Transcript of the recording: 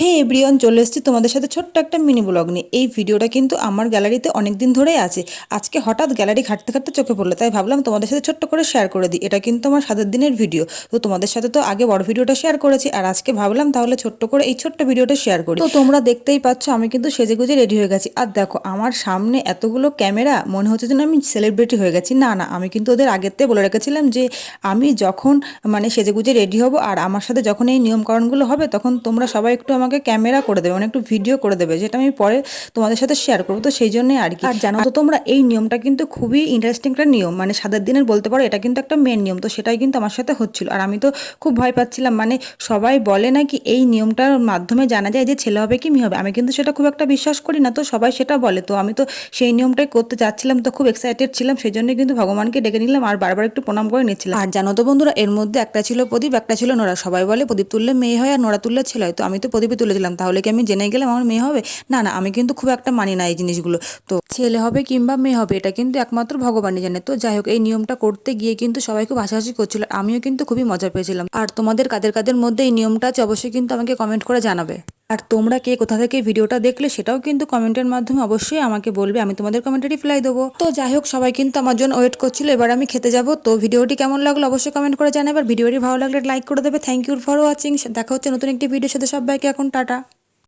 হে everyone, চলে এসেছি তোমাদের সাথে ছোট্ট একটা মিনি ব্লগ নিয়ে। এই ভিডিওটা কিন্তু আমার গ্যালারিতে অনেক দিন ধরেই আছে। আজকে হঠাৎ গ্যালারি ঘাটতে ঘাটতে চোখে পড়ল, তাই ভাবলাম তোমাদের সাথে ছোট্ট করে শেয়ার করে দিই। এটা কিন্তু আমার সাতের দিনের ভিডিও তো তোমাদের সাথে তো আগে বড় ভিডিওটা শেয়ার করেছি, আর আজকে ভাবলাম তাহলে ছোট্ট করে এই ছোট্ট ভিডিওটা শেয়ার করি। তো তোমরা দেখতেই পাচ্ছ আমি কিন্তু সেজে গুজে রেডি হয়ে গেছি। আর দেখো, আমার সামনে এতগুলো ক্যামেরা মনে হচ্ছে যেন আমি সেলিব্রিটি হয়ে গেছি। না না, আমি কিন্তু ওদের থেকে বলে রেখেছিলাম যে, আমি যখন মানে সেজে গুজে রেডি হব, আর আমার সাথে যখন এই নিয়মকানুনগুলো হবে, তখন তোমরা সবাই একটু আমাকে ক্যামেরা করে দেবে মানে একটু ভিডিও করে দেবে যেটা আমি পরে তোমাদের সাথে শেয়ার করব। তো সেই জন্যই আর কি। আর জানো তো তোমরা এই নিয়মটা কিন্তু খুবই ইন্টারেস্টিং একটা নিয়ম মানে সাতের দিনের বলতে পারো এটা কিন্তু একটা মেন নিয়ম তো সেটাই কিন্তু আমার সাথে হচ্ছিল। আর আমি তো খুব ভয় পাচ্ছিলাম মানে সবাই বলে নাকি এই নিয়মটার মাধ্যমে জানা যায় যে ছেলে হবে কি মেয়ে হবে আমি কিন্তু সেটা খুব একটা বিশ্বাস করি না তো সবাই সেটা বলে। তো আমি তো সেই নিয়মটাই করতে চাচ্ছিলাম তো খুব এক্সাইটেড ছিলাম সেই জন্যই কিন্তু ভগবানকে ডেকে নিলাম আর বারবার একটু প্রণাম করে নিচ্ছিলাম। আর জানো তো বন্ধুরা এর মধ্যে একটা ছিল প্রদীপ একটা ছিল নোরা। সবাই বলে প্রদীপ তুললে মেয়ে হয় আর নোরা তুললে ছেলে হয় তো আমি তো প্রদীপে তুলেছিলাম, তাহলে কি আমি জেনে গেলাম আমার মেয়ে হবে? না না, আমি কিন্তু খুব একটা মানি না এই জিনিসগুলো। তো ছেলে হবে কিংবা মেয়ে হবে, এটা কিন্তু একমাত্র ভগবানই জানে। তো যাই হোক, এই নিয়মটা করতে গিয়ে কিন্তু সবাই খুব হাসাহাসি করছিল, আমিও কিন্তু খুবই মজা পেয়েছিলাম। আর তোমাদের কাদের কাদের মধ্যে এই নিয়মটা আছে, অবশ্যই কিন্তু আমাকে কমেন্ট করে জানাবে। আর তোমরা কে কোথা থেকে ভিডিওটা দেখলে সেটাও কিন্তু কমেন্টের মাধ্যমে অবশ্যই আমাকে বলবে, আমি তোমাদের কমেন্টে রিপ্লাই দেবো। তো যাই হোক, সবাই কিন্তু আমার জন্য ওয়েট করছিল, এবার আমি খেতে যাব। তো ভিডিওটি কেমন লাগল অবশ্যই কমেন্ট করে জানাবে, আর ভিডিওটি ভালো লাগলে লাইক করে দেবে। থ্যাংক ইউ ফর ওয়াচিং দেখা হচ্ছে নতুন একটি ভিডিওর সাথে সবাইকে এখন, টাটা।